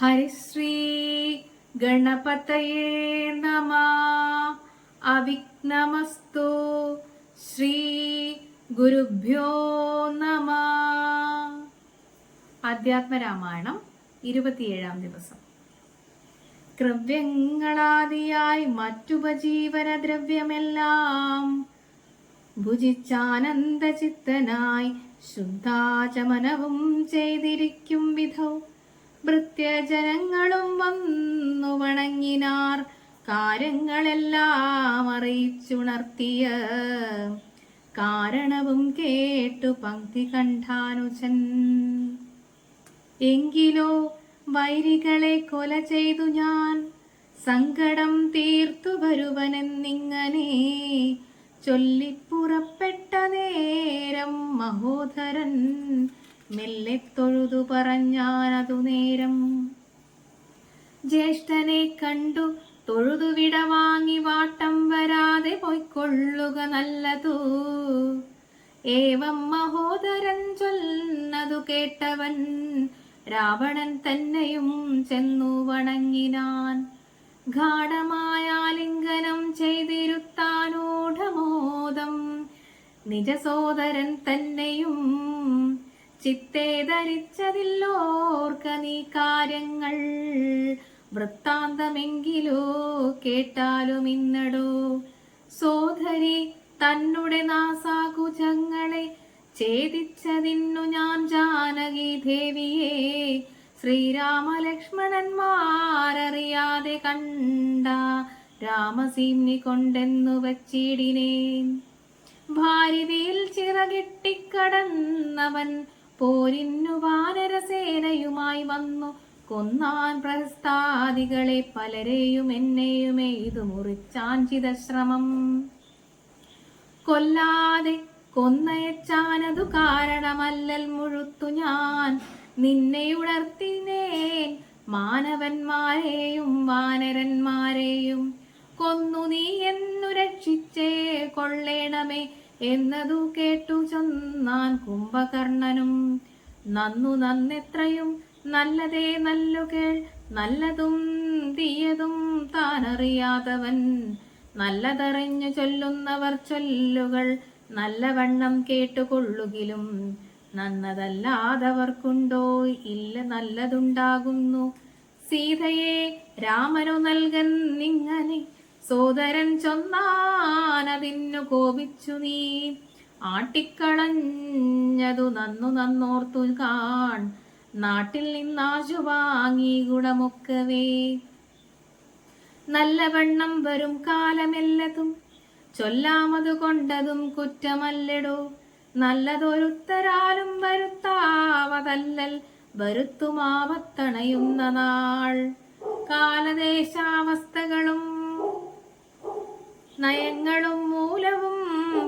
ഹരിശ്രീ ഗണപതയേ നമ. അവിഘ്നമസ്തു. ശ്രീ ഗുരുഭ്യോ നമ. അധ്യാത്മരാമായണം ഇരുപത്തിയേഴാം ദിവസം. ക്രവ്യങ്ങളാദിയായി മറ്റുപജീവന ദ്രവ്യമെല്ലാം ഭുജിച്ചാനന്ദചിത്തനായി ശുദ്ധാചമനവും ചെയ്തിരിക്കും വിധൗ. ഭൃത്യജനങ്ങളും വന്നു വണങ്ങിനാർ. കാര്യങ്ങളെല്ലാം അറിയിച്ചുണർത്തിയ കാരണവും കേട്ടു പങ്ക്തി കണ്ഠാനുജൻ. എങ്കിലോ വൈരികളെ കൊല ചെയ്തു ഞാൻ. സങ്കടം തീർത്തു വരുവനെന്നിങ്ങനെ ചൊല്ലിപ്പുറപ്പെട്ട നേരം മഹോദരൻ മെല്ലെ തൊഴുതു പറഞ്ഞാനതു നേരം. ജ്യേഷ്ഠനെ കണ്ടു തൊഴുതു വിട വാങ്ങി വാട്ടം വരാതെ പൊയ്ക്കൊള്ളുക നല്ലതു. ഏവം മഹോദരൻ ചൊല്ലതു കേട്ടവൻ രാവണൻ തന്നെയും ചെന്നു വണങ്ങിനാൻ. ഗാഠമായ ലിംഗനം ചെയ്തിരുത്താനൂഢമോദം. നിജസോദരൻ തന്നെയും ചിത്തേ ധരിച്ചതില്ലോർക്ക നീ കാര്യങ്ങൾ. വൃത്താന്തമെങ്കിലോ കേട്ടാലും ഇന്നടോ. സോധരി തന്നുടെ നാസാകുജങ്ങളെ ഛേദിച്ചതിന്നു ഞാൻ ജാനകി ദേവിയെ. ശ്രീരാമലക്ഷ്മണന്മാരറിയാതെ കണ്ട രാമസീമി കൊണ്ടെന്നു വച്ചിടിനേൻ. ഭാരതിയിൽ ചിറകിട്ടിക്കടന്നവൻ പോരിന്നു വാനരസേനയുമായി വന്നു. കൊന്നാൻ പ്രഹസ്താദികളെ പലരെയും എന്നെയും ഇത് മുറിച്ചാഞ്ചിത ശ്രമം. കൊല്ലാതെ കൊന്നയച്ചാനതു കാരണമല്ലൽ മുഴുത്തു ഞാൻ. നിന്നെ ഉണർത്തിനേൻ മാനവന്മാരെയും വാനരന്മാരെയും കൊന്നു നീ എന്നു രക്ഷിച്ചേ കൊള്ളേണമേ എന്നതു കേട്ടു ചെന്നാൻ കുംഭകർണനും. നന്നു നന്നെത്രയും നല്ലതേ നല്ലു കേൾ നല്ലതും തീയതും താനറിയാതവൻ. നല്ലതറിഞ്ഞു ചൊല്ലുന്നവർ ചൊല്ലുകൾ നല്ലവണ്ണം കേട്ടുകൊള്ളുകിലും നന്നതല്ലാതവർക്കുണ്ടോ ഇല്ല നല്ലതുണ്ടാകുന്നു. സീതയെ രാമനു നൽകൻ നിങ്ങനെ സോദരൻ ചൊന്നാനതിന്നു കോപിച്ചു നീ. ആട്ടിക്കളഞ്ഞതു നന്നു നന്നോർത്തു കാൺ. നാട്ടിൽ നിന്നാശു വാങ്ങി ഗുണമൊക്കവേ. നല്ലവണ്ണം വരും കാലമെല്ലതും. ചൊല്ലാമതു കൊണ്ടതും കുറ്റമല്ലടോ. നല്ലതൊരുത്തരാലും വരുത്താവതല്ലൽ വരുത്തുമാവത്തണയുന്ന നാൾ. കാലദേശാവസ്ഥകളും നയങ്ങളും മൂലവും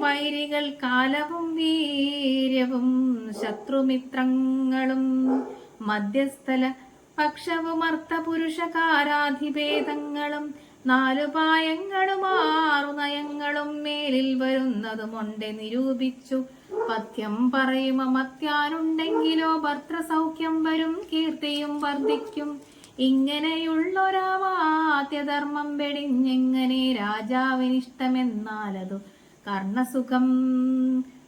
വൈരികൾ കാലവും വീര്യവും ശത്രുമിത്രങ്ങളും മധ്യസ്ഥല പക്ഷവും അർത്ഥപുരുഷകാരാധിഭേദങ്ങളും നാലുപായങ്ങളും ആറു നയങ്ങളും മേലിൽ വരുന്നതുമുണ്ട് നിരൂപിച്ചു. പഥ്യം പറയുമ മത്യാനുണ്ടെങ്കിലോ ഭർത്തൃസൗഖ്യം വരും കീർത്തിയും വർദ്ധിക്കും. ഇങ്ങനെയുള്ളൊരാവാദ്യധർമ്മം വെടിഞ്ഞെങ്ങനെ രാജാവിനിഷ്ടമെന്നാലതു കർണസുഖം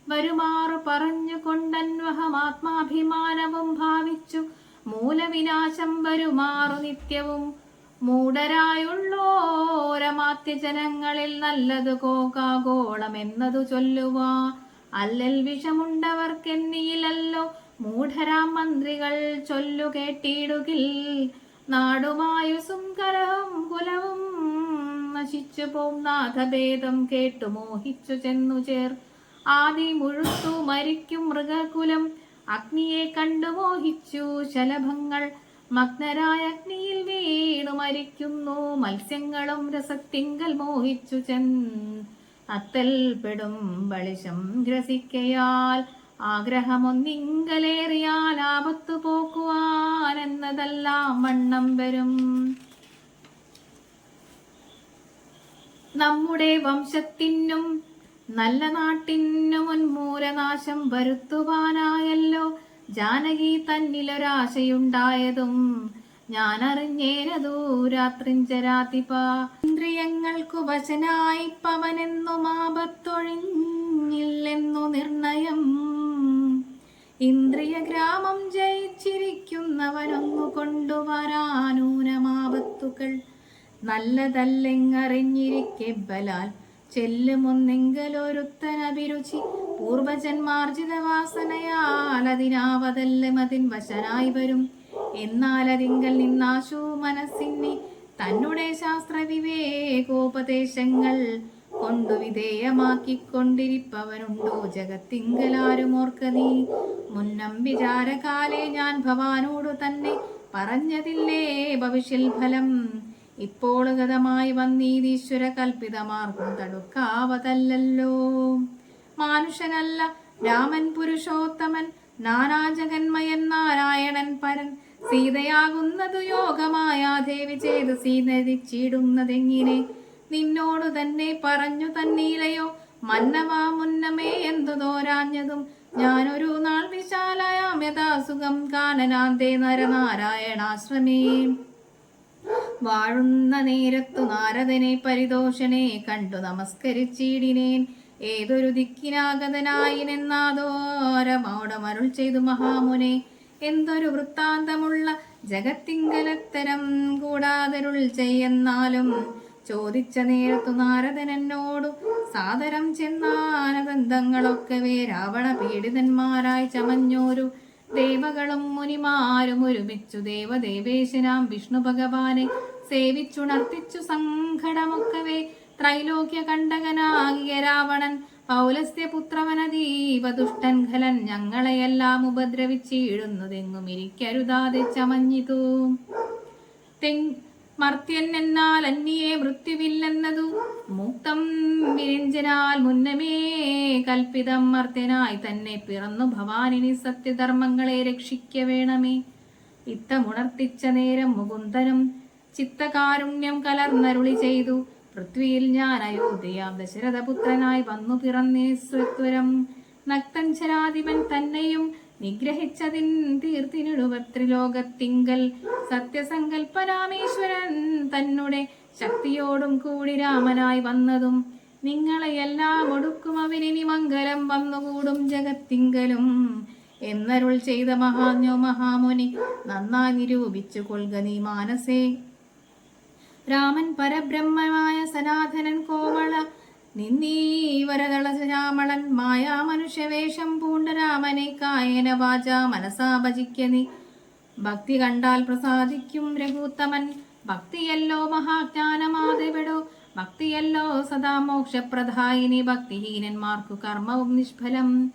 വരുമാറു പറഞ്ഞു പറഞ്ഞുകൊണ്ടന്വഹമാത്മാഭിമാനവും ഭാവിച്ചു മൂലവിനാശം വരുമാറു നിത്യവും മൂഢരായുള്ളോരമാത്യ ജനങ്ങളിൽ നല്ലതു കോകാഗോളം എന്നതു ചൊല്ലുവാ. അല്ലൽ വിഷമുണ്ടവർക്കെന്നിയിലല്ലോ മൂഢരാം മന്ത്രികൾ ചൊല്ലു കേട്ടിടുകിൽ നാടുമായുസും കലഹം കുലവും നശിച്ചു പോം നാഥഭേദം കേട്ടു മോഹിച്ചു ചെന്നു ചേർ. ആദി മുഴുത്തു മരിക്കും മൃഗകുലം അഗ്നിയെ കണ്ടു മോഹിച്ചു ശലഭങ്ങൾ. മഗ്നരായ അഗ്നിയിൽ വീണു മരിക്കുന്നു മത്സ്യങ്ങളും രസത്തിങ്കൽ മോഹിച്ചു ചെൻ. അത്തൽ പെടും ബളിശം ഗ്രസിക്കയാൽ ആഗ്രഹമൊന്നിങ്കലേറിയാൽ ആപത്തു പോക്കുവാൻ എന്നതെല്ലാം വണ്ണം വരും. നമ്മുടെ വംശത്തിനും നല്ല നാട്ടിനും ഉന്മൂലനാശം വരുത്തുവാനായല്ലോ. ജാനകി തന്നിലൊരാശയുണ്ടായതും ഞാൻ അറിഞ്ഞേനതു രാത്രിഞ്ചരാതിപ. ഇന്ദ്രിയങ്ങൾക്കു വശനായി പവനെന്നും ആപത്തൊഴിഞ്ഞില്ലെന്നു നിർണയം ഇന്ദ്രിയ ഗ്രാമം ജയിച്ചിരിക്കുന്നവനൊന്നു കൊണ്ടുവരാനൂനമാപത്തുകൾ നല്ലതല്ലെങ്ങറിഞ്ഞിരിക്കെ ബലാൽ. ചെല്ലുമൊന്നെങ്കിലൊരുത്തനഭിരുചി. പൂർവജന്മാർജിത വാസനയാൽ അതിനാവതല്ലും അതിൻ വശനായി വരും. എന്നാൽ അതിങ്കൽ നിന്നാശു മനസ്സിന്നി. തന്നുടേ ശാസ്ത്ര വിവേകോപദേശങ്ങൾ കൊണ്ടു വിധേയമാക്കിക്കൊണ്ടിരിപ്പവനുണ്ടോ ജഗത്തിങ്കലാരും ഓർക്ക നീ? മുന്നം വിചാരകാലേ ഞാൻ ഭവാനോടു തന്നെ പറഞ്ഞതില്ലേ ഭവിഷ്യൽ ഫലം? ഇപ്പോൾ ഗതമായി വന്നീതീശ്വര കൽപ്പിതമാർഗം തടുക്കാവതല്ലോ മാനുഷനല്ല രാമൻ പുരുഷോത്തമൻ നാനാജഗന്മയൻ നാരായണൻ പരൻ. സീതയാകുന്നതു യോഗമായ ദേവി ചെയ്ത് സീതരിച്ചിടുന്നതെങ്ങിനെ? നിന്നോടു തന്നെ പറഞ്ഞു തന്നീലയോ? മന്നവാ മുന്നമേ എന്തു തോരാഞ്ഞതും. ഞാനൊരു നാൾ വിശാലയാം യഥാസുഖം കാനനാന്തേ നരനാരായണാശ്രമേ. വാഴുന്ന നേരത്തു നാരദനെ പരിദോഷനെ കണ്ടു നമസ്കരിച്ചിടിനേൻ. ഏതൊരു ദിക്കിനാഗതനായിനെന്നാദോരമോടമരുൾ ചെയ്തു മഹാമുനെ. എന്തൊരു വൃത്താന്തമുള്ള ജഗത്തിങ്കലത്തരം കൂടാതരുൾ ചെയ്യുന്നാലും ചോദിച്ച നേരത്തു നാരദൻ എന്നോടു സാദരം ചെന്നാനദന്തങ്ങളൊക്കവേ രാവണ പീഡിതന്മാരായി ചമഞ്ഞോരു. ദേവകളും മുനിമാരും ഒരുമിച്ചു ദേവദേവേശനാം വിഷ്ണു ഭഗവാനെ സേവിച്ചുണർത്തിച്ചു സങ്കടമൊക്കവേ ത്രൈലോക്യ കണ്ടകനാകിയ രാവണൻ പൗലസ്ത്യ പുത്രവനതീവ ദുഷ്ടൻ ഖലൻ ഞങ്ങളെയെല്ലാം ഉപദ്രവിച്ചിടുന്നതെങ്ങും ഇരിക്കരുതാതെ ചമഞ്ഞിതൂ. മർത്യൻ എന്നാൽ അന്യേ മൃത്യുവില്ലെന്നതു മുക്തം വിരഞ്ജനാൽ മുന്നമേ കൽപ്പിതം മർത്യനായി തന്നെ പിറന്നു ഭവാനിനി സത്യധർമ്മങ്ങളെ രക്ഷിക്ക വേണമേ. ഇത്തമുണർത്തിച്ച നേരം മുകുന്ദനും ചിത്തകാരുണ്യം കലർന്നരുളി ചെയ്തു. പൃഥ്വിയിൽ ഞാൻ അയോധ്യയാം ദശരഥപുത്രനായി വന്നു പിറന്നേ സ്വത്വരം നക്തഞ്ചരാധിപൻ തന്നെയും നിഗ്രഹിച്ചതിൻ തീർത്തിനിടുവത്രിലോകത്തിങ്കൽ സത്യസങ്കൽപ്പരാമേശ്വരൻ തന്നെ ശക്തിയോടും കൂടി രാമനായി വന്നതും നിങ്ങളെയെല്ലാം ഒടുക്കും അവനിനി മംഗലം വന്നുകൂടും ജഗത്തിങ്കലും എന്നരുൾ ചെയ്ത മഹാജ്ഞോ മഹാമുനി നന്നായി നിരൂപിച്ചു കൊൽക നീ മാനസേ. രാമൻ പരബ്രഹ്മമായ സനാതനൻ കോവള നിന്നീവരതള രാമളൻ മായാ മനുഷ്യവേഷം പൂണ്ട രാമനെ കായേന വാച മനസാഭജിക്ക നീ. ഭക്തി കണ്ടാൽ പ്രസാദിക്കും രഘുത്തമൻ. ഭക്തിയല്ലോ മഹാജ്ഞാനമാതെവിടോ? ഭക്തിയല്ലോ സദാ മോക്ഷപ്രധായിനി. ഭക്തിഹീനന്മാർക്കു കർമ്മവും നിഷ്ഫലം.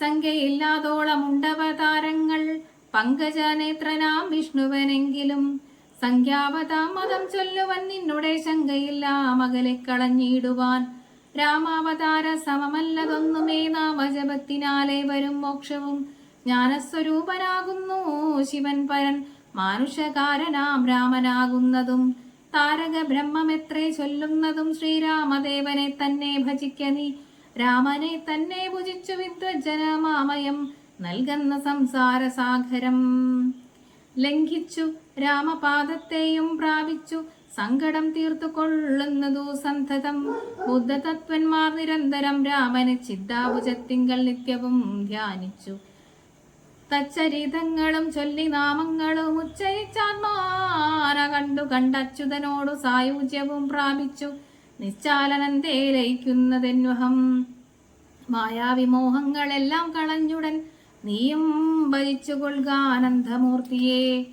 സംഖ്യയില്ലാതോളമുണ്ടവതാരങ്ങൾ. പങ്കജനേത്രനാം വിഷ്ണുവനെങ്കിലും സംഖ്യാവതാം മതം ചൊല്ലുവൻ നിന്നുടെ ശങ്കയില്ല മകലെ കളഞ്ഞിടുവാൻ. രാമാവതാര സമമല്ലതൊന്നുമേ നാമജപത്തിനാലെ വരും മോക്ഷവും. ജ്ഞാനസ്വരൂപനാകുന്നു ശിവൻ പരൻ മാനുഷകാരനാം രാമനാകുന്നതും താരക ബ്രഹ്മമെത്രേ ചൊല്ലുന്നതും ശ്രീരാമദേവനെ തന്നെ ഭജിക്കനി രാമനെ തന്നെ ഭുജിച്ചു വിദ്വജ്ജനമാമയം നൽകുന്ന സംസാര സാഗരം ലംഘിച്ചു. രാമപാദത്തെയും പ്രാപിച്ചു. സങ്കടം തീർത്തു കൊള്ളുന്നതു സന്തതം. ബുദ്ധതത്വന്മാർ നിരന്തരം രാമനെ ചിദ്ധാഭുജത്തിങ്കൽ നിത്യവും ധ്യാനിച്ചു. തച്ചരിതങ്ങളും ചൊല്ലി നാമങ്ങളും ഉച്ചരിച്ചാന്മാര കണ്ടു. കണ്ടച്യുതനോടു സായുജ്യവും പ്രാപിച്ചു. നിശ്ചാലനന്തേ ലയിക്കുന്നതെന്വഹം മായാവിമോഹങ്ങളെല്ലാം കളഞ്ഞുടൻ നീയും ഭരിച്ചു ആനന്ദമൂർത്തിയെ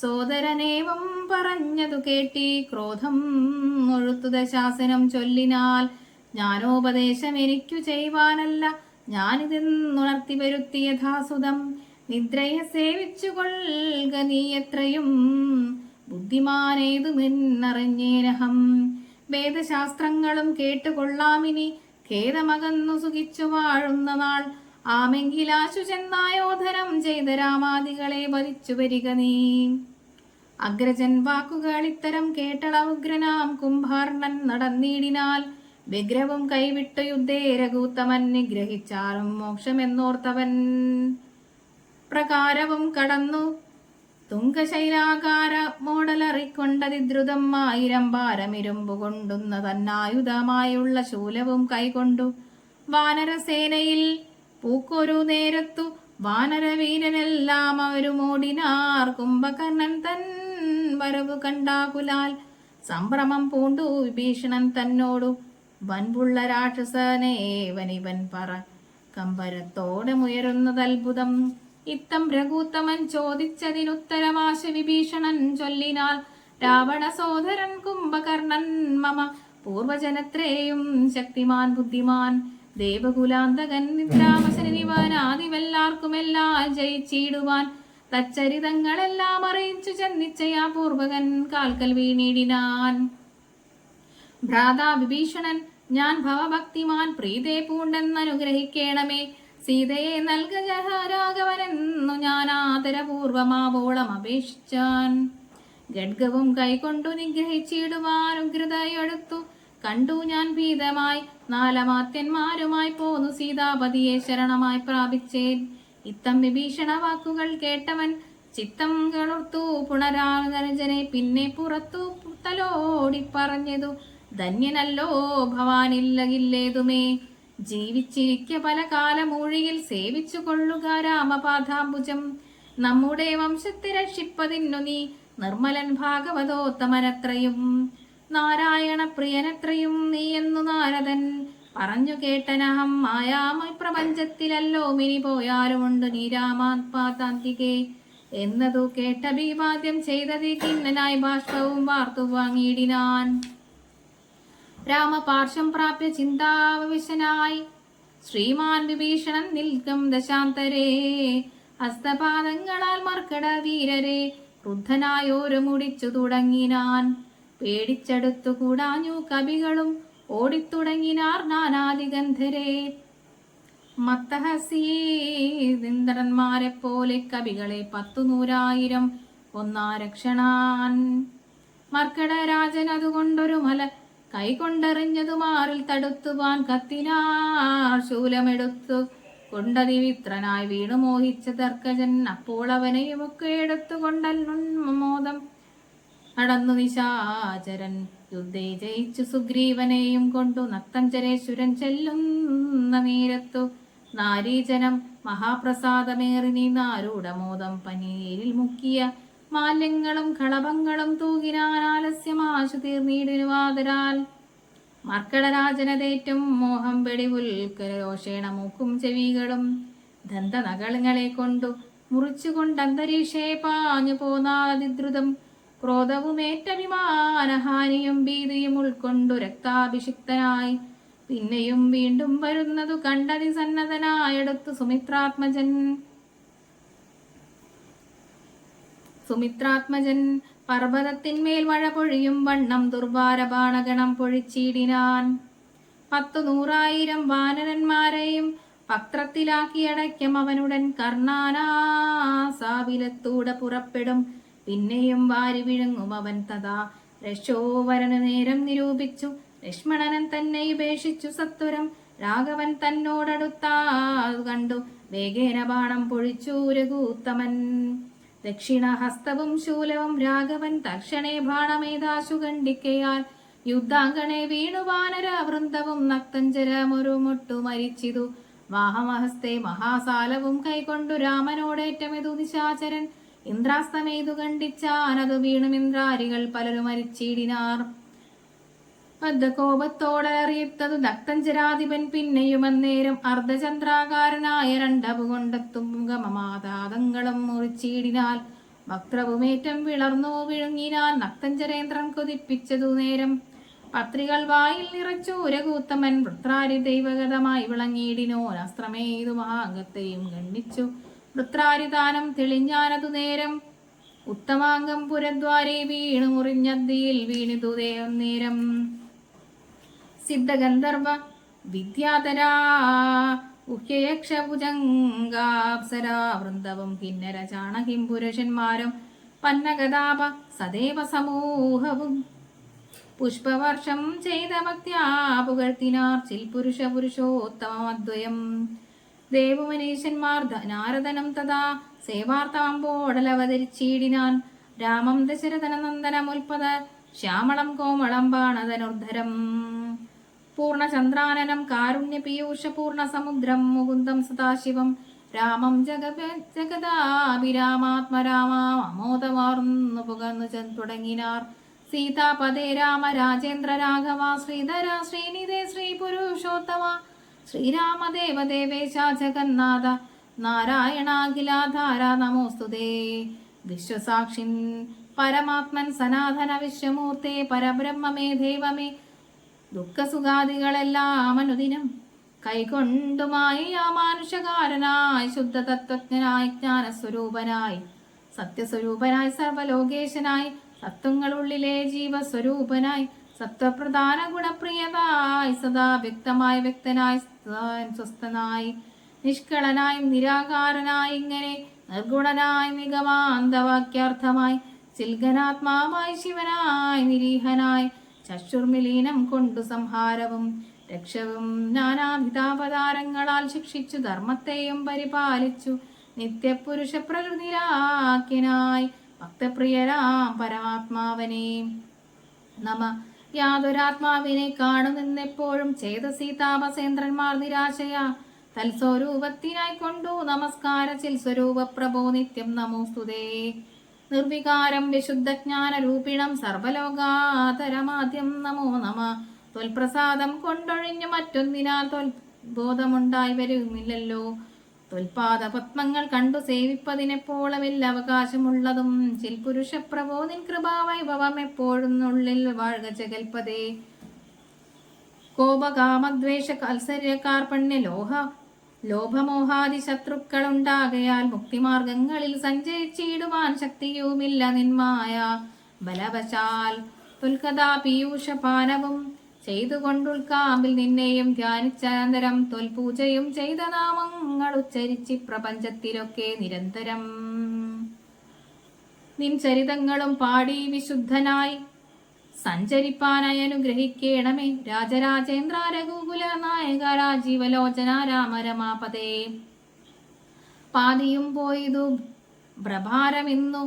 സോദരനേവം പറഞ്ഞതു കേട്ടി ക്രോധം ഒഴുത്തുത ശാസനം ചൊല്ലിനാൽ ജ്ഞാനോപദേശം എനിക്കു ചെയ്യുവാനല്ല. ഞാനിതെന്നുണർത്തി വരുത്തി യഥാസുതം നിദ്രയെ സേവിച്ചു കൊള്ളുക നീ എത്രയും ബുദ്ധിമാനേതുമെന്നറിഞ്ഞേനഹം. വേദശാസ്ത്രങ്ങളും കേട്ടുകൊള്ളാമിനി ഖേദമകന്നു സുഖിച്ചു വാഴുന്ന നാൾ ആമെങ്കിലാശു ചെന്നായോധനം ചെയ്ത രാമാദികളെ വരിച്ചു വരിക നീ. അഗ്രജൻ വാക്കുകൾ ഇത്തരം കേട്ടള ഉഗ്രനാം കുംഭാർണൻ നടന്നീടിനാൽ വിഗ്രഹവും കൈവിട്ട യുദ്ധേ രഘൂത്തമൻ നിഗ്രഹിച്ചാലും മോക്ഷമെന്നോർത്തവൻ. പ്രകാരവും കടന്നു തുങ്കശൈലാകാര മോടലറിക്കൊണ്ടതിദ്രുതം ആയിരം ഭാരമിരുമ്പു കൊണ്ടുന്ന തന്നായുധമായുള്ള ശൂലവും കൈകൊണ്ടു വാനരസേനയിൽ പൂക്കൊരു നേരത്തു വാനരവീരനെല്ലാം അവരുമോടിനാർ കുംഭകർണൻ തൻ വരവ് കണ്ടാകുലാൽ സംഭ്രമം പൂണ്ടു വിഭീഷണൻ തന്നോടു. വൻപുള്ള രാക്ഷസനേവനിവൻ പറ. കമ്പരത്തോടെ മുയരുന്നതത്ഭുതം ഇത്തം രഘൂത്തമൻ ചോദിച്ചതിനുത്തരമാശ വിഭീഷണൻ ചൊല്ലിനാൽ രാവണ സോദരൻ കുംഭകർണൻ മമ. പൂർവജനത്രേയും ശക്തിമാൻ ബുദ്ധിമാൻ. ദേവകുലാന്തകൻ നിദ്രാമസനിവനാദിവെല്ലാർക്കുമെല്ലാം ജയിച്ചിടുവാൻ തച്ചരിതങ്ങളെല്ലാം അറിയിച്ചു ചെന്നിച്ചയാ പൂർവകൻ കാൽക്കൽ വീണിടിനാൻ. ഭ്രാതാ വിഭീഷണൻ ഞാൻ ഭവഭക്തിമാൻ പ്രീതേ പൂണ്ടെന്നനുഗ്രഹിക്കേണമേ. സീതയെ നൽകരാഘവനെന്നു ഞാൻ ആദരപൂർവമാവോളം അപേക്ഷിച്ചാൻ. ഗഡ്ഗവും കൈകൊണ്ടു നിഗ്രഹിച്ചിടുവാൻ ഉഗ്രതയെടുത്തു. കണ്ടു ഞാൻ ഭീതമായി നാലമാത്യന്മാരുമായി പോന്നു സീതാപതിയെ ശരണമായി പ്രാപിച്ചേൻ. ഇത്തം വിഭീഷണ വാക്കുകൾ കേട്ടവൻ ചിത്തം കളുർത്തു പുണരാഗരജനെ പിന്നെ പുറത്തു തലോടി പറഞ്ഞതു ധന്യനല്ലോ ഭവാനില്ലകില്ലേതുമേ. ജീവിച്ചിരിക്ക പല കാലമൂഴിയിൽ സേവിച്ചു കൊള്ളുക രാമപാദാംബുജം. നമ്മുടെ വംശത്തെ രക്ഷിപ്പതിന്നു നീ നിർമ്മലൻ ഭാഗവതോത്തമനത്രയും നാരായണ പ്രിയനത്രയും നീ എന്നു നാരദൻ പറഞ്ഞു കേട്ടനഹം മായാമ പ്രപഞ്ചത്തിലല്ലോ മിനി പോയാലുമുണ്ട് നീ രാമാത്മാതാന്തികെ. എന്നതു കേട്ട ഭീമാദ്യം ചെയ്തത് കിന്നനായി ബാഷ്പവും വാർത്തു വാങ്ങിയിടിനാൻ. രാമപാർശ്വം പ്രാപ്യ ചിന്താവിശനായി ശ്രീമാൻ വിഭീഷണൻ നിൽക്കും ദശാന്തരേ. ഹസ്തപാദങ്ങളാൽ മർക്കട വീരരെ ക്രുദ്ധനായോരു മുടിച്ചു തുടങ്ങിനാൻ. പേടിച്ചെടുത്തു കൂടാഞ്ഞു കവികളും ഓടിത്തുടങ്ങിനാർ നാനാദിഗന്ധരെ. മത്തഹസീന്ദ്രന്മാരെ പോലെ കവികളെ പത്തു നൂറായിരം ഒന്നാരക്ഷണാൻ. മർക്കടരാജൻ അതുകൊണ്ടൊരു മല കൈകൊണ്ടെറിഞ്ഞതു മാറിൽ തടുത്തുവാൻ കത്തിനാർ ശൂലമെടുത്തു കൊണ്ടതിവിത്രനായി വീണു മോഹിച്ച തർക്കജൻ അപ്പോൾ അവനെയുമൊക്കെ എടുത്തുകൊണ്ടല്ലുന്മോദം നടന്നു നിശാചരൻ യുദ്ധേ ജയിച്ചു സുഗ്രീവനെയും കൊണ്ടു നത്തഞ്ചരേശ്വരൻ ചെല്ലുന്ന നേരത്തു നാരീജനം മഹാപ്രസാദമേറി നീ നാരൂഢമോദം പനീരിൽ മുക്കിയ മാല്യങ്ങളും കളഭങ്ങളും തൂകിനാലാലസ്യമാശു തീർന്നിടുവാതരാൽ മർക്കടരാജനതേറ്റും മോഹം വെടിവുൽക്കരോഷേണ മൂക്കും ചെവികളും ദന്തനകളങ്ങളെ കൊണ്ടു മുറിച്ചുകൊണ്ട് അന്തരീക്ഷേ പാഞ്ഞു പോന്നാതിദ്രുതം ക്രോധവുമേറ്റഭിമാനഹാനിയും ഭീതിയും ഉൾക്കൊണ്ടു രക്താഭിഷിക്തനായി. പിന്നെയും വീണ്ടും വരുന്നതു കണ്ടതി സന്നദ്ധനായെടുത്തു സുമിത്രാത്മജൻ. സുമിത്രാത്മജൻ പർവതത്തിന്മേൽ മഴ പൊഴിയും വണ്ണം ദുർവാരബാണഗണം പൊഴിച്ചിടിനാൻ. പത്തു നൂറായിരം വാനരന്മാരെയും പത്രത്തിലാക്കിയടയ്ക്കും അവനുടൻ കർണാനാസാവിലത്തൂടെ പുറപ്പെടും. പിന്നെയും വാരി വിഴുങ്ങും അവൻ തഥാ. രക്ഷോവരന് നേരം നിരൂപിച്ചു. ലക്ഷ്മണനൻ തന്നെ ഉപേക്ഷിച്ചു സത്വരം. രാഘവൻ തന്നോടടുത്താ കണ്ടു. വേഗേന ബാണം പൊഴിച്ചു രഘൂത്തമൻ. ദക്ഷിണഹസ്തവും ശൂലവും രാഘവൻ തക്ഷണേ ബാണമേതാശു കണ്ടിക്കയാൽ യുദ്ധാങ്കണേ വീണു വാനര വൃന്ദവും നക്തഞ്ചരമൊരു മുട്ടു മരിച്ചിതു. വാഹമഹസ്തെ മഹാസാലവും കൈകൊണ്ടു രാമനോടേറ്റമെതു നിശാചരൻ. ഇന്ദ്രാസ്തമേതു കണ്ടിച്ചാനതു വീണുമിന്ദ്രാരികൾ പലരും മരിച്ചിടിനാർ. ബദ്ധകോപത്തോടറിയിത്തതു ദക്തഞ്ചരാധിപൻ പിന്നെയും അന്നേരം അർദ്ധചന്ദ്രാകാരനായ രണ്ടപു കൊണ്ടെത്തും ഗമമാതാതങ്ങളും മുറിച്ചിടിനാൽ. വക്രവുമേറ്റം വിളർന്നു വിഴുങ്ങിനാൽ നക്തഞ്ചരേന്ദ്രൻ കൊതിപ്പിച്ചതു നേരം. പത്രികൾ വായിൽ നിറച്ചു ഉരകൂത്തമൻ വൃത്രാരി ദൈവഗതമായി വിളങ്ങിയിടിനോ. അസ്ത്രമേതു മഹാംഗത്തെയും ഗണ്ണിച്ചു. വൃത്രാരിദാനം തെളിഞ്ഞാനതു നേരം. ഉത്തമാംഗം പുരദ്വാരെ വീണു മുറിഞ്ഞദ്ദിയിൽ വീണിതു ദേവം നേരം. സിദ്ധഗന്ധർവ വിദ്യാധരാ ഉഹ്യയക്ഷഭുജംഗാപ്സരാ വൃന്ദവും കിന്നര ചാണകിം പുരുഷന്മാരും പന്നഗതാപ സദേവ സമൂഹവും. പുഷ്പവർഷം ചെയ്ത ഭക്തിയാ പുകഴ്ത്തിനാർ ചിൽ പുരുഷ പുരുഷോത്തമദ്വയം ദേവമനീശന്മാർ നാരദനം തഥാ സേവാർത്താമ്പോടലവതരിച്ചീടിനാൻ രാമം ദശരഥനനന്ദനമുൽപ്പത ശ്യാമളം കോമളം ബാണതനുർധരം പൂർണചന്ദ്രാനനം കാരുണ്യപീയൂഷ പൂർണസമുദ്രം മുകുന്ദം സദാശിവം. രാമം ജഗ ജഗദാഭിരാമാത്മരാമാമോദമാർന്നു പുകന്നു ചെന്ന് തുടങ്ങിനാർ. സീതാപദേ രാമ രാജേന്ദ്ര രാഘവ ശ്രീധര ശ്രീനിധേ ശ്രീ പുരുഷോത്തമ. ശ്രീരാമദേവദേവേശ ജഗന്നാഥ നാരായണാഖിലാധാര നമോസ്തുതേ വിശ്വസാക്ഷിൻ പരമാത്മൻ സനാതന വിശ്വമൂർത്തേ പരബ്രഹ്മമേ ദൈവമേ. ദുഃഖസുഖാദികളെല്ലാം അനുദിനം കൈകൊണ്ടുമായി ആ മാനുഷകാരനായി ശുദ്ധ തത്വജ്ഞനായി ജ്ഞാനസ്വരൂപനായി സത്യസ്വരൂപനായി സർവലോകേശനായി സത്വങ്ങളുള്ളിലെ ജീവസ്വരൂപനായി സത്വപ്രധാന ഗുണപ്രിയതായി സദാ വ്യക്തമായ വ്യക്തനായി സ്വസ്ഥനായി നിഷ്കളനായും നിരാകാരനായി ഇങ്ങനെ നിർഗുണനായി നിഗമാന്തവാക്യാർത്ഥമായി ചിൽഗനാത്മാവായി ശിവനായി നിരീഹനായി ചക്ഷുർമിലീനം കൊണ്ടു സംഹാരവും രക്ഷവും നാനാഭിതാപതാരങ്ങളാൽ ശിക്ഷിച്ചു ധർമ്മത്തെയും പരിപാലിച്ചു നിത്യപുരുഷ പ്രകൃതിരാക്കിനായി ഭക്തപ്രിയരാം പരമാത്മാവനെ. നമ യാതൊരാത്മാവിനെ കാണുമെന്നെപ്പോഴും ചേതസി താപസേന്ദ്രന്മാർ നിരാശയാ. തൽസ്വരൂപത്തിനായി കൊണ്ടു നമസ്കാര ചിൽ സ്വരൂപ പ്രഭോ നിത്യം നമോസ്തുതേ. നിർവികാരം വിശുദ്ധജ്ഞാനരൂപിണം സർവലോകാതരമാദ്യം നമോ നമ. തൊൽപ്രസാദം കൊണ്ടൊഴിഞ്ഞു മറ്റൊന്നിനാൽ തൊൽ ബോധമുണ്ടായി വരുന്നില്ലല്ലോ. തൊൽപാദ പത്മങ്ങൾ കണ്ടു സേവിപ്പതിനെപ്പോളമില്ല അവകാശമുള്ളതും. ചിൽ പുരുഷപ്രഭോ നിൻ കൃപാവൈഭവം എപ്പോഴും ഉള്ളിൽ വാഴുക ചകൽപ്പതേ കോപകാമദ്വേഷ കൽസര്യ കാർപ്പണ്യ ലോഹ ലോഭമോഹാദി ശത്രുക്കളുണ്ടാകയാൽ മുക്തിമാർഗങ്ങളിൽ സഞ്ചരിച്ചിടുവാൻ ശക്തിയുമില്ല നിന്മായ. ബലവശാൽ തുൽക്കഥാ പീയൂഷപാനവും ചെയ്തുകൊണ്ടുൾക്കാമ്പിൽ നിന്നെയും ധ്യാനിച്ചാനന്തരം തൊൽപൂജയും ചെയ്ത നാമങ്ങൾ ഉച്ചരിച്ച് പ്രപഞ്ചത്തിലൊക്കെ നിരന്തരം. നിൻ ചരിതങ്ങളും പാടി വിശുദ്ധനായി സഞ്ചരിപ്പാനായി അനുഗ്രഹിക്കണമേ രാജരാജേന്ദ്ര രഘുകുല നായക രാജീവലോചന രാമരമാപതേ. പാതിയും പോയതു പ്രഭാരമിന്നു.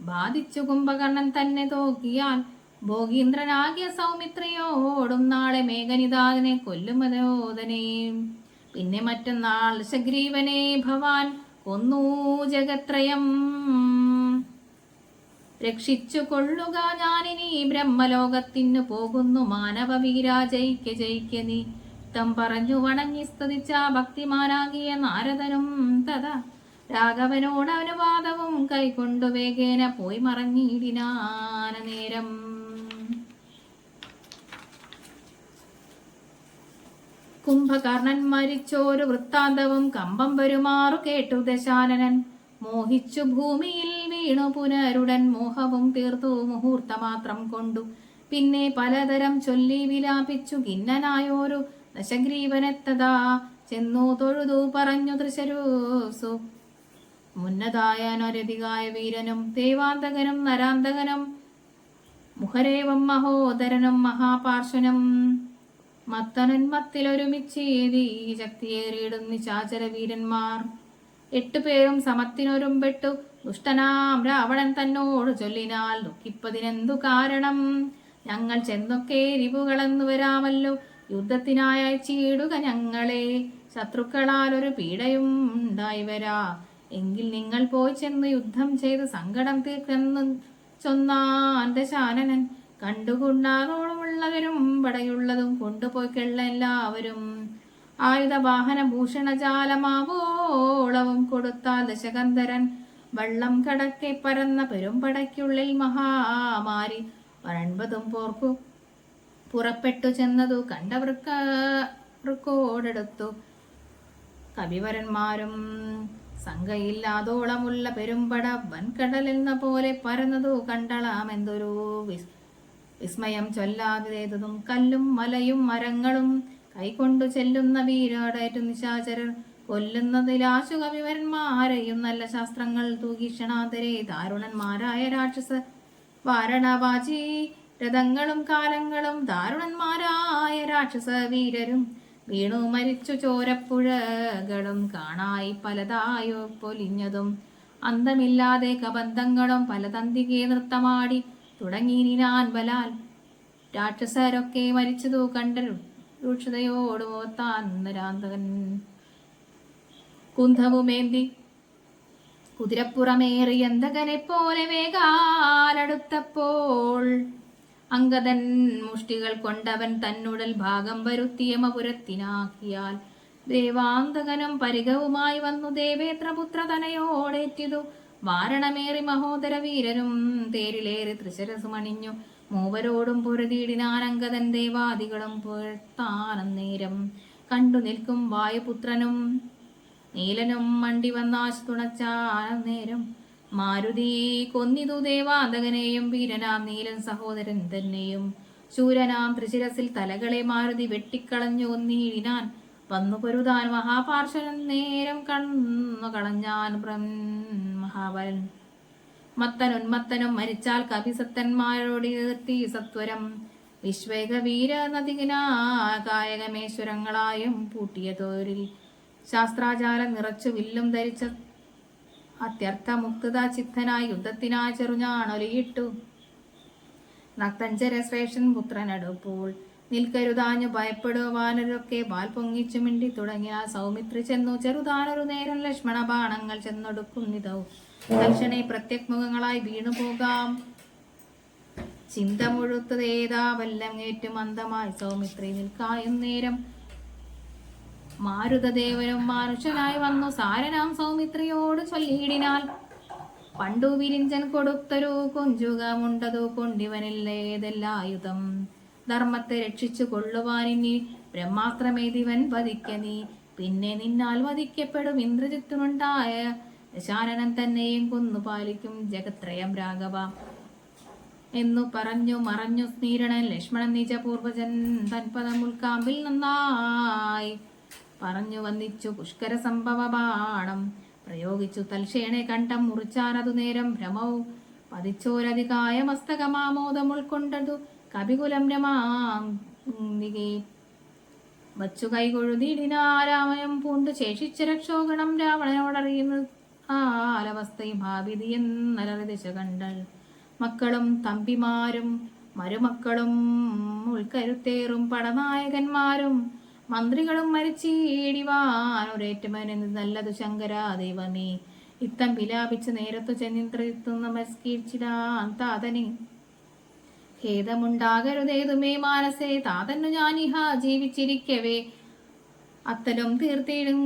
ബാധിച്ചു കുംഭകർണൻ തന്നെ തോക്കിയാൽ ഭോഗീന്ദ്രനാകിയ സൗമിത്രയോടും നാളെ മേഘനിതാകനെ കൊല്ലുമതോദനെ പിന്നെ മറ്റന്നാൾ ശഗ്രീവനെ ഭവാൻ കൊന്നു ജഗത്രയം. രക്ഷിച്ചു കൊള്ളുക ഞാനിനി ബ്രഹ്മലോകത്തിനു പോകുന്നു മാനവ വീരാ ജയിക്ക ജയിക്ക നീ. തം പറഞ്ഞു വണങ്ങി സ്തുതിച്ച ഭക്തിമാനാകിയ നാരദനും തഥാ രാഘവനോട് അനുവാദവും കൈക്കൊണ്ടു വേഗേന പോയി മറങ്ങിയിടിനാന നേരം കുംഭകർണൻ മരിച്ചോരു വൃത്താന്തവും കമ്പം വരുമാറു കേട്ടു ദശാനനൻ. മോഹിച്ചു ഭൂമിയിൽ വീണു പുനരുടൻ മോഹവും തീർത്തു മുഹൂർത്തമാത്രം കൊണ്ടു. പിന്നെ പലതരം ചൊല്ലി വിലാപിച്ചു ഖിന്നനായോരു ദശഗ്രീവനെത്തതാ. ചെന്നു തൊഴുതു പറഞ്ഞു തൃശരൂസു. മുന്നതായ നരതികായ വീരനും ദേവാന്തകനും നരാന്തകനും മുഖരേവം മഹോദരനും മഹാപാർശ്വനും. മത്തനുന്മത്തിലൊരുമിച്ചേതി ശക്തിയേറിയിടും നിശാചര വീരന്മാർ. എട്ടു പേരും സമത്തിനൊരുമ്പെട്ടു. ദുഷ്ടനാം രാവണൻ തന്നോട് ചൊല്ലിനാൽ ദുഃഖിപ്പതിനെന്തു കാരണം? ഞങ്ങൾ ചെന്നൊക്കെ എരിവുകളെന്നു വരാമല്ലോ. യുദ്ധത്തിനായി അയച്ചിടുക ഞങ്ങളെ. ശത്രുക്കളാൽ ഒരു പീഡയും ഉണ്ടായി വരാ. എങ്കിൽ നിങ്ങൾ പോയി ചെന്ന് യുദ്ധം ചെയ്ത് സങ്കടം തീർക്കെന്ന് ചൊന്നാൻ ദശാനനൻ കണ്ടുകൊണ്ടാകോളമുള്ളവരും പടയുള്ളതും കൊണ്ടുപോയി കെള്ള എല്ലാവരും. ആയുധവാഹന ഭൂഷണജാലമാവോളവും കൊടുത്താൽ ദശകന്ധരൻ വള്ളം കടക്കെ പരന്ന പെരുമ്പടയ്ക്കുള്ളിൽ മഹാമാരി. പരൺപതും പോർക്കു പുറപ്പെട്ടു ചെന്നതു കണ്ടവർക്ക് വൃക്കോടെടുത്തു കവിവരന്മാരും സംഘയില്ലാതോളമുള്ള പെരുമ്പട വൻകടലെന്ന പോലെ പരന്നതു കണ്ടളാമെന്തൊരു വിസ് വിസ്മയം ചൊല്ലാതിരേതതും കല്ലും മലയും മരങ്ങളും കൈകൊണ്ടു ചെല്ലുന്ന നിശാചരൻ നിശാചരർ കൊല്ലുന്നതിലാശു കവിവരന്മാരെയും നല്ല ശാസ്ത്രങ്ങൾ തൂകീഷണാതരെ ദാരുണന്മാരായ രാക്ഷസ വാരണവാചി രഥങ്ങളും കാലങ്ങളും ദാരുണന്മാരായ രാക്ഷസ വീരരും വീണു മരിച്ചു ചോരപ്പുഴകളും കാണായി പലതായോ പൊലിഞ്ഞതും അന്തമില്ലാതെ കബന്ധങ്ങളും പലതന്തികെ നൃത്തമാടി തുടങ്ങി ഞാൻ ബലാൽ. രാക്ഷസരൊക്കെ മരിച്ചതു കണ്ടരു രൂക്ഷതയോട് ഓത്താൻ നരാന്തകൻ കുന്തവുമേന്തി കുതിരപ്പുറമേറി എന്തകനെ പോലെ വേഗാലടുത്തപ്പോൾ അങ്കദൻ മുഷ്ടികൾ കൊണ്ടവൻ തന്നുടൽ ഭാഗം വരുത്തിയ മപുരത്തിനാക്കിയാൽ ദേവാന്തകനും പരിഗവുമായി വന്നു ദേവേന്ദ്രപുത്ര തനയോടേറ്റിതു വാരണമേറി മഹോദര വീരനും തേരിലേറി തൃശരസുമണിഞ്ഞു മൂവരോടും പൊരുതിയിടിനാരംഗതൻ ദേവാദികളും പുഴത്താനന്നേരം കണ്ടു നിൽക്കും വായുപുത്രനും. നീലനും മണ്ടി വന്നാശു തുണച്ചാനേരം മാരുതി കൊന്നിതു ദേവാന്തകനെയും വീരനാം നീലൻ സഹോദരൻ തന്നെയും. ശൂരനാം തൃശിരസിൽ തലകളെ മാരുതി വെട്ടിക്കളഞ്ഞു ഒന്നീടിനാൻ വന്നു പൊരുതാൻ മഹാപാർശ്വൻ നേരം കണ്ണു കളഞ്ഞാൻ മഹാബലൻ. മത്തനുന്മത്തനും മരിച്ചാൽ കവിസത്തന്മാരോട് എതിർത്തി സത്വരം. വിശ്വേക വീര നദികനാ കായകമേശ്വരങ്ങളായും പൂട്ടിയ തോരിൽ ശാസ്ത്രാചാരം നിറച്ചു വില്ലും ധരിച്ച അത്യർത്ഥ മുക്തത ചിത്തനായി യുദ്ധത്തിനായി ചെറുഞ്ഞാണൊലിയിട്ടു നക്തഞ്ചര ശ്രേഷ്ഠൻ പുത്രനടുപ്പോൾ നിൽക്കരുതാഞ്ഞു ഭയപ്പെടുവാനൊരൊക്കെ വാൽ പൊങ്ങിച്ചു മിണ്ടി തുടങ്ങിയ സൗമിത്രി ചെന്നു. ചെറുതാനൊരു നേരം ലക്ഷ്മണ ബാണങ്ങൾ ചെന്നൊടുക്കുന്നിതൗ തൽക്ഷണെ പ്രത്യഗ്മുഖങ്ങളായി വീണു പോകാം. ചിന്ത മുഴുത്തതേതാ വല്ലം ഏറ്റു മന്ദമായി സൗമിത്രി നിൽക്കായും നേരം. മാരുതദേവനും മനുഷ്യനായി വന്നു. സാരനാം സൗമിത്രിയോട് ചൊല്ലിയിടിനാൽ. പണ്ടു വിരിഞ്ചൻ കൊടുത്തൊരു കൊഞ്ചുകമുണ്ടതു കൊണ്ടിവനില്ലേതെല്ലായുധം ധർമ്മത്തെ രക്ഷിച്ചു കൊള്ളുവാനിനി. ബ്രഹ്മാസ്ത്രമേതിവൻ വധിക്ക നീ. പിന്നെ നിന്നാൽ വധിക്കപ്പെടും ഇന്ദ്രജിത്തുനുണ്ടായ ദശാനനൻ തന്നെയും കൊന്നു പാലിക്കും ജഗത്രയം രാഘവ. എന്നു പറഞ്ഞു മറഞ്ഞു സ്നീരണൻ ലക്ഷ്മണൻ നിജപൂർവജൻ തൻപദം ഉൾക്കാമ്പിൽ നന്നായി. പറഞ്ഞു വന്നിച്ചു പുഷ്കര സംഭവ ബാണം പ്രയോഗിച്ചു തൽക്ഷേണെ കണ്ടം മുറിച്ചാറതു നേരം ഭ്രമവും പതിച്ചോരധികായ മസ്തകമാമോദം ഉൾക്കൊണ്ടതു. കപികുലം രമാന്തികെ വച്ചു കൈകൊഴുതിടിനാരാമയം പൂണ്ട് ശേഷിച്ച രക്ഷോഗണം രാവണനോടറിയുന്നു ആലവസ്ഥയും ഭാവിതി എന്നലറി ദിശ കണ്ടൽ. മക്കളും തമ്പിമാരും മരുമക്കളും ഉൾക്കരുത്തേറും പടനായകന്മാരും മന്ത്രികളും മരിച്ചീടിവാനൊരേറ്റമനെന്ന് നല്ലതു ശങ്കരാ ദൈവമേ. ഇത്തം വിലാപിച്ച് നേരത്തു ചെന്നിന്ദ്രത്തു നമസ്കരിച്ചിടാൻ താതനെ. ഖേദമുണ്ടാകരുതേതുമേ മാനസേ താതന്നു ഞാനിഹ ജീവിച്ചിരിക്കവേ. അത്തരം തീർത്തിടും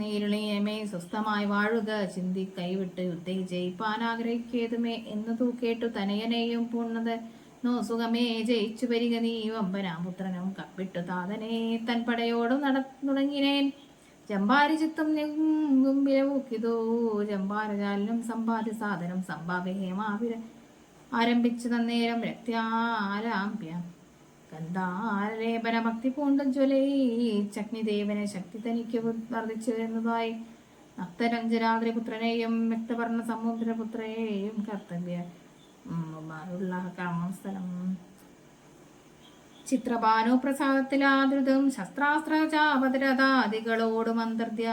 നീരുളിയമേ സ്വസ്ഥമായി വാഴുക ചിന്തി കൈവിട്ട് യുദ്ധം ജയിപ്പാൻ ആഗ്രഹിക്കേതുമേ എന്ന് തൂക്കേട്ടു തനയനെയും പൂർണത നോ സുഖമേ ജയിച്ചു വരിക നീ വമ്പനാപുത്രനും കപ്പിട്ടു താതനെ തൻ പടയോടും നട തുടങ്ങിനേൻ. ജമ്പാരി ചിത്തം നെങ്കും വിലവൂക്കിതോ ജമ്പാരജാലിനും സമ്പാദ്യ സാധനം സമ്പാവേ ഹേമാവിര ആരംഭിച്ചു തന്നേരം രക്ത്യാലാംബ്യ ഗന്ധാരലേപന ഭക്തി പൂണ്ടും ജ്വലൈച്ചഗ്നിദേവനെ ശക്തി തനിക്ക് വർദ്ധിച്ചു എന്നതായി നക്തരഞ്ജനാദ്രി പുത്രനെയും വ്യക്തവർണ സമുദ്രപുത്രയെയും കർത്തവ്യ ഉള്ള കർമ്മസ്ഥലം ചിത്രഭാനു പ്രസാദത്തിലാദൃതം ശസ്ത്രാസ്ത്രചാപതിരതാദികളോടും അന്തർദ്യ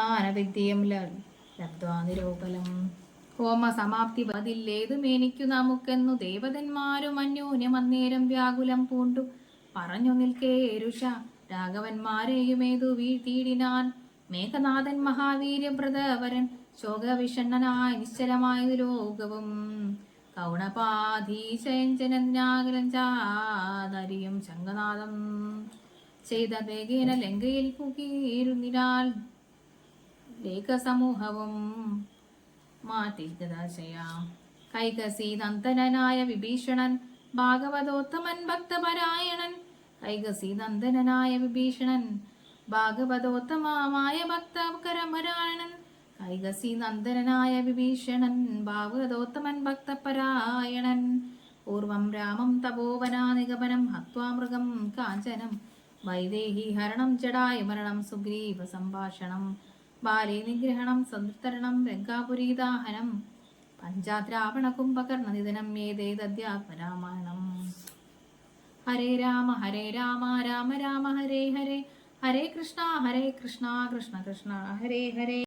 ആനവിദ്യം ലബ്ധ്വാ നിരോപലം ഹോമ സമാപ്തി പതില്ലേതു മേനിക്കു നമുക്കെന്നു ദേവതന്മാരും അന്യോന്യം അന്നേരം വ്യാകുലം പൂണ്ടു. പറഞ്ഞു നിൽക്കേ രുഷ രാഘവന്മാരെയുമേതു വീഴ്ത്തിയിടിനാൻ. മേഘനാഥൻ മഹാവീര്യവ്രതവരൻ ശോകവിഷണ്ണനായി നിശ്ചലമായതു ലോകവും. കൗണപാധീശയഞ്ചനാകരഞ്ചാതരിയും ശംഖനാഥം ചെയ്ത വേഗേന ലങ്കയിൽ പുകീരുന്നിരാൽ ലേഖസമൂഹവും. മാറ്റിദശയാ കൈകസി നന്ദനായ വിഭീഷണൻ ഭാഗവതോത്തമൻ ഭക്തപരായണൻ. കൈകസി നന്ദനായ വിഭീഷണൻ ഭാഗവതോത്തമമായ കൈകസി നന്ദനനായ വിഭീഷണൻ ഭാഗവതോത്തമൻ ഭക്തപരായണൻ. പൂർവം രാമം തപോവനാ നിഗമനം ഹത്വാ മൃഗം കാഞ്ചനം. വൈദേഹി ഹരണം ചടായ മരണം സുഗ്രീവ സംഭാഷണം. ബാലേ നിഗ്രഹണം സന്തരണം രംഗാപുരീദാഹനം പഞ്ചാദ്രാവണ കുംഭകർണ നിധനം ഏതേതദ്യാത്മരാമായണം ഹരേ രാമ ഹരേ രാമ രാമ രാമ ഹരേ ഹരേ. ഹരേ കൃഷ്ണ ഹരേ കൃഷ്ണ കൃഷ്ണ കൃഷ്ണ ഹരേ ഹരേ.